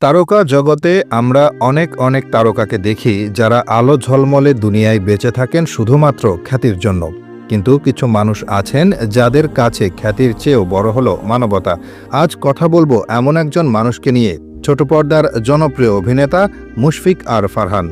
তারকা জগতে আমরা অনেক অনেক তারকাকে দেখি যারা আলো ঝলমলে দুনিয়ায় বেঁচে থাকেন শুধুমাত্র খ্যাতির জন্য। কিন্তু কিছু মানুষ আছেন যাদের কাছে খ্যাতির চেয়েও বড় হলো মানবতা। আজ কথা বলব এমন একজন মানুষকে নিয়ে। ছোট পর্দার জনপ্রিয় অভিনেতা মুশফিক আর ফারহান।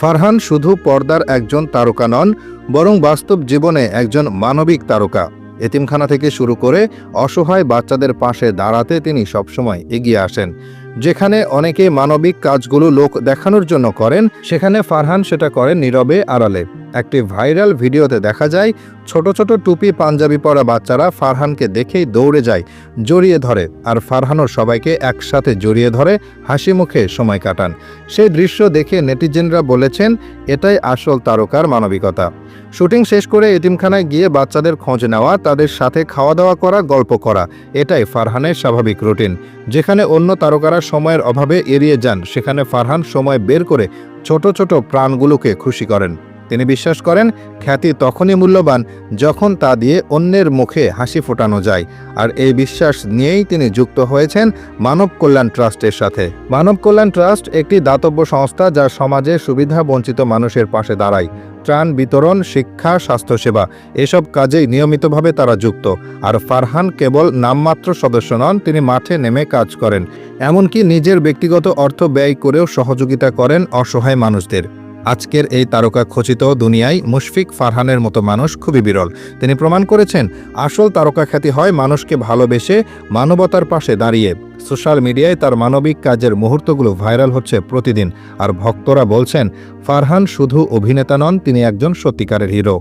ফারহান শুধু পর্দার একজন তারকা নন, বরং বাস্তব জীবনে একজন মানবিক তারকা। এতিমখানা থেকে শুরু করে অসহায় বাচ্চাদের পাশে দাঁড়াতে তিনি সবসময় এগিয়ে আসেন। যেখানে অনেকে মানবিক কাজগুলো লোক দেখানোর জন্য করেন সেখানে ফারহান সেটা করেন নীরবে আড়ালে। একটি ভাইরাল ভিডিওতে দেখা যায়, ছোট ছোট টুপি পাঞ্জাবি পরা বাচ্চারা ফারহানকে দেখেই দৌড়ে যায়, জড়িয়ে ধরে। আর ফারহানও সবাইকে একসাথে জড়িয়ে ধরে, হাসি মুখে সময় কাটান। সেই দৃশ্য দেখে নেটিজেনরা বলেছেন, এটাই আসল তারকার মানবিকতা। শুটিং শেষ করে এতিমখানায় গিয়ে বাচ্চাদের খোঁজ নেওয়া, তাদের সাথে খাওয়া দাওয়া করা, গল্প করা, এটাই ফারহানের স্বাভাবিক রুটিন। যেখানে অন্য তারকারা সময়ের অভাবে এড়িয়ে যান, সেখানে ফারহান সময় বের করে ছোট ছোট প্রাণগুলোকে খুশি করেন। তিনি বিশ্বাস করেন, খ্যাতি তখনই মূল্যবান যখন তা দিয়ে অন্যের মুখে হাসি ফোটানো যায়। আর এই বিশ্বাস নিয়েই তিনি যুক্ত হয়েছেন মানব কল্যাণ ট্রাস্টের সাথে। মানব কল্যাণ ট্রাস্ট একটি দাতব্য সংস্থা যা সমাজে সুবিধা বঞ্চিত মানুষের পাশে দাঁড়ায়। ত্রাণ বিতরণ, শিক্ষা, স্বাস্থ্যসেবা এসব কাজেই নিয়মিতভাবে তারা যুক্ত। আর ফারহান কেবল নামমাত্র সদস্য নন, তিনি মাঠে নেমে কাজ করেন। এমনকি নিজের ব্যক্তিগত অর্থ ব্যয় করেও সহযোগিতা করেন অসহায় মানুষদের। আজকের এই তারকা খচিত দুনিয়ায় মুশফিক ফারহানের মতো মানুষ খুবই বিরল। তিনি প্রমাণ করেছেন, আসল তারকা খ্যাতি হয় মানুষকে ভালোবেসে মানবতার পাশে দাঁড়িয়ে। সোশ্যাল মিডিয়ায় তার মানবিক কাজের মুহূর্তগুলো ভাইরাল হচ্ছে প্রতিদিন। আর ভক্তরা বলছেন, ফারহান শুধু অভিনেতা নন, তিনি একজন সত্যিকারের হিরো।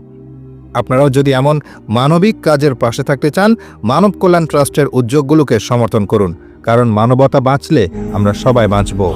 আপনারাও যদি এমন মানবিক কাজের পাশে থাকতে চান, মানব কল্যাণ ট্রাস্টের উদ্যোগগুলোকে সমর্থন করুন। কারণ মানবতা বাঁচলে আমরা সবাই বাঁচব।